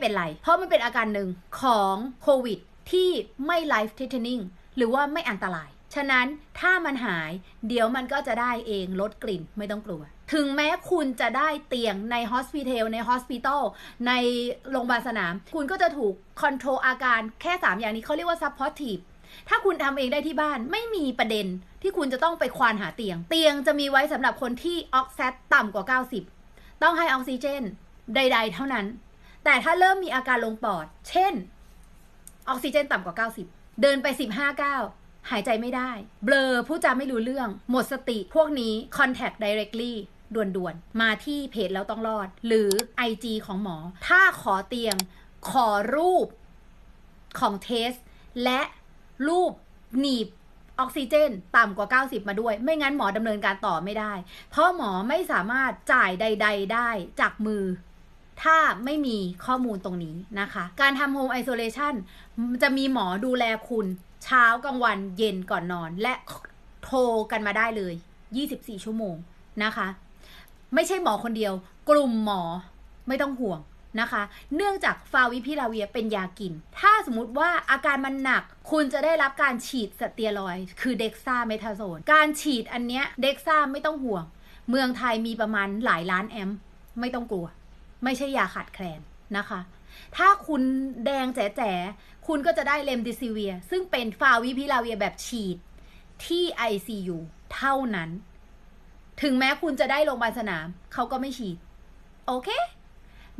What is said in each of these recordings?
เป็นไร เพราะมันเป็นอาการหนึ่งของโควิดที่ไม่ life threatening หรือว่าไม่อันตราย ฉะนั้นถ้ามันหาย เดี๋ยวมันก็จะได้เองลดกลิ่นไม่ต้องกลัว ถึงแม้คุณจะได้เตียงใน hospital ใน hospital ในโรงพยาบาลสนาม คุณก็จะถูก control อาการแค่ 3 อย่างนี้เขาเรียกว่า supportive ถ้าคุณทำเองได้ที่บ้านไม่มีประเด็นที่คุณจะต้องไปควานหาเตียง เตียงจะมีไว้สำหรับคนที่ออกซิต่ำกว่า 90 ต้องให้ออกซิเจน ใด ๆ เท่านั้น แต่ถ้าเริ่มมีอาการลงปอด เช่น ออกซิเจนต่ำกว่า 90 เดินไป15ก้าวหายใจไม่ได้ เบลอผู้จาไม่รู้เรื่อง หมดสติพวกนี้ contact directly ด่วนๆ มาที่เพจแล้วต้องรอด หรือ IG ของหมอ ถ้าขอเตียง ขอรูปของเทส และรูปหนีบออกซิเจนต่ำกว่า 90 มาด้วย ไม่งั้นหมอดำเนินการต่อไม่ได้ เพราะหมอไม่สามารถจ่ายใด ๆ ได้จากมือ ถ้าไม่มีข้อมูลตรงนี้นะคะ การทำโฮมไอโซเลชันจะมีหมอดูแลคุณเช้ากลางวันเย็นก่อนนอน และโทรกันมาได้เลย 24 ชั่วโมงนะคะ ไม่ใช่หมอคนเดียว กลุ่มหมอไม่ต้องห่วงนะคะ เนื่องจากฟาวิพิลาเวียเป็นยากิน ถ้าสมมติว่าอาการมันหนัก คุณจะได้รับการฉีดสเตียรอย คือเด็กซ่าเมทาโซน การฉีดอันเนี้ยเด็กซ่าไม่ต้องห่วง เมืองไทยมีประมาณหลายล้านแอมป์ไม่ต้องกลัว ไม่ใช่ยาขาดแคลนนะคะ ถ้าคุณแดงแจ๋ๆคุณก็จะได้เลมดิซิเวีย ซึ่งเป็นฟาวิพิลาเวียแบบฉีดที่ ICU เท่านั้น ถึงแม้คุณจะได้โรงพยาบาลสนาม เขาก็ไม่ฉีด โอเค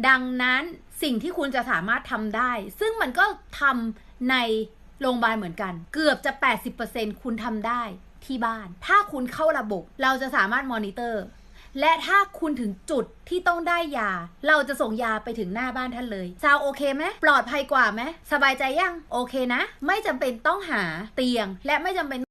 ดังนั้นสิ่งที่คุณจะสามารถทำได้ ซึ่งมันก็ทำในโรงพยาบาลเหมือนกัน เกือบจะ 80%คุณทำได้ที่บ้าน ถ้าคุณเข้าระบบ เราจะสามารถมอนิเตอร์ และถ้าคุณถึงจุดที่ต้องได้ยา เราจะส่งยาไปถึงหน้าบ้านท่านเลยซาวโอเคไหมปลอดภัยกว่าไหมสบายใจยังโอเคนะ ไม่จำเป็นต้องหาเตียง และไม่จำเป็น